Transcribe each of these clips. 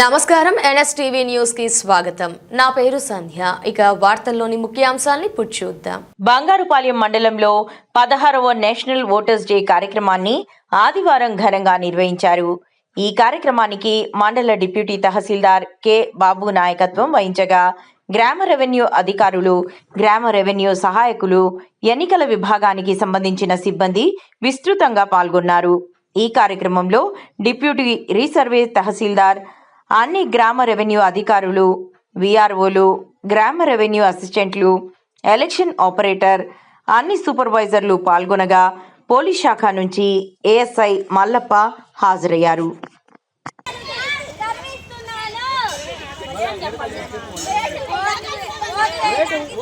నమస్కారం. ఎన్ఎస్టీవీ న్యూస్కి స్వాగతం. నా పేరు సంధ్య. ఇక వార్తల్లోని ముఖ్యాంశాల్ని చూద్దాం. బంగారుపాలెం మండలంలో పదహారవ నేషనల్ ఓటర్స్ డే కార్యక్రమాన్ని ఆదివారం ఘనంగా నిర్వహించారు. ఈ కార్యక్రమానికి మండల డిప్యూటీ తహసీల్దార్ కె బాబు నాయకత్వం వహించగా గ్రామ రెవెన్యూ అధికారులు గ్రామ రెవెన్యూ సహాయకులు ఎన్నికల విభాగానికి సంబంధించిన సిబ్బంది విస్తృతంగా పాల్గొన్నారు. ఈ కార్యక్రమంలో డిప్యూటీ రీసర్వే తహసీల్దార్ అన్ని గ్రామ రెవెన్యూ అధికారులు విఆర్ఓలు గ్రామ రెవెన్యూ అసిస్టెంట్లు ఎలక్షన్ ఆపరేటర్ అన్ని సూపర్వైజర్లు పాల్గొనగా పోలీస్ శాఖ నుంచి ఏఎస్ఐ మల్లప్ప హాజరయ్యారు.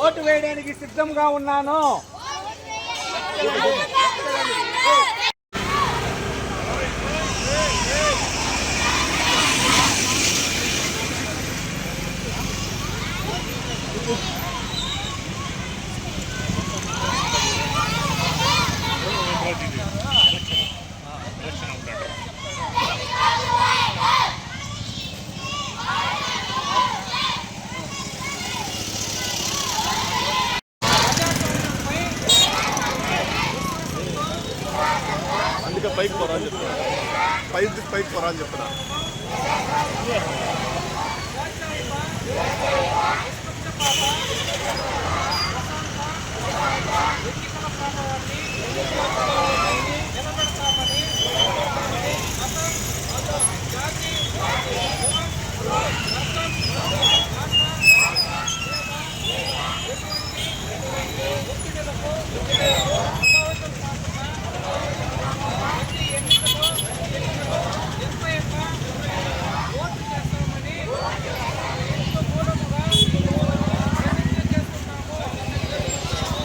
ఓటు వేయడానికి సిద్ధంగా ఉన్నాను. అందుకే పైకి పోరా అని చెప్తున్నా. పైకి పైకి పోరా అని చెప్తున్నా. Yeah.